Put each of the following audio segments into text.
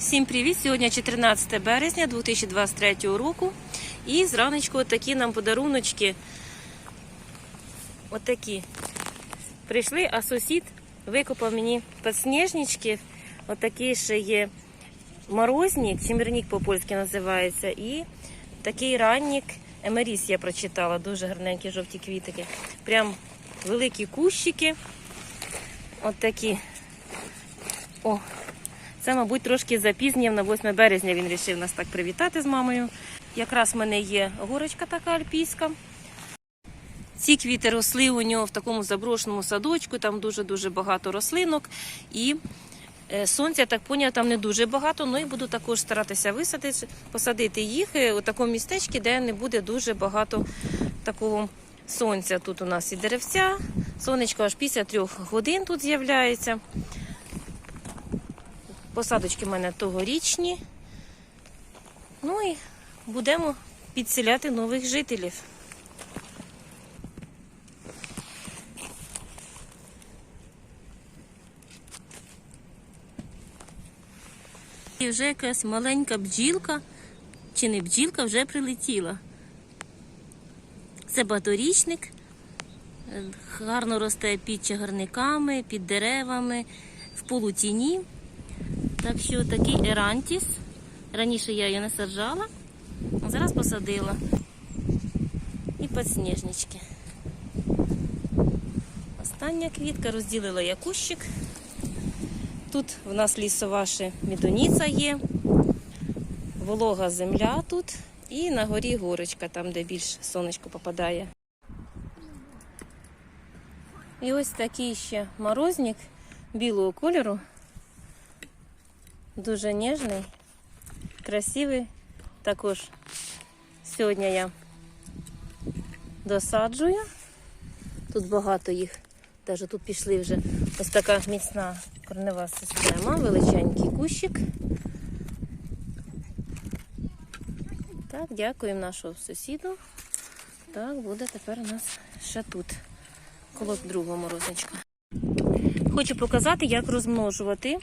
Всім привіт! Сьогодні 14 березня 2023 року. І зранечку такі нам подаруночки. Отакі. Прийшли, а сусід викопав мені підсніжнички. Отакий ще є морозник, чимернік по-польськи називається. І такий ранник Емеріс я прочитала. Дуже гарненькі жовті квітики. Прям великі кущики. От такі. О, це, мабуть, трошки запізнів на 8 березня він вирішив нас так привітати з мамою. Якраз в мене є горочка така альпійська. Ці квіти росли у нього в такому заброшеному садочку, там дуже-дуже багато рослинок. І е, сонця, так поняла, там не дуже багато, ну і буду також старатися висадити, посадити їх е, у такому містечку, де не буде дуже багато такого сонця. Тут у нас і деревця, сонечко аж після трьох годин тут з'являється. Посадочки в мене тогорічні. Ну і будемо підселяти нових жителів. І вже якась маленька бджілка, чи не бджілка, вже прилетіла. Це баторічник. Е, Гарно росте під чагарниками, під деревами, в полутіні. Так що такий ерантіс. Раніше я її не саджала, а зараз посадила. І підсніжнички. Остання квітка розділила я кущик. Тут в нас лісова ще мідоніця є, волога земля тут і на горі горочка, там, де більш сонечко попадає. І ось такий ще морозник білого кольору. Дуже ніжний, красивий. Також сьогодні я досаджую. Тут багато їх. Навіть тут пішли вже ось така міцна корнева система, величенький кущик. Так, дякуємо нашому сусіду. Так, буде тепер у нас ще тут, коло другого морозничка. Хочу показати, як розмножувати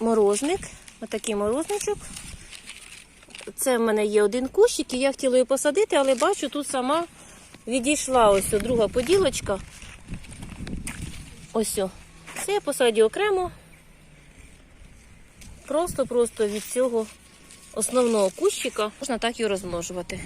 морозник. Отакий морозничок. Це в мене є один кущик, і я хотіла його посадити, але бачу, тут сама відійшла ось друга поділочка. Ось. о. Це я посадю окремо. Просто-просто від цього основного кущика можна так і розмножувати.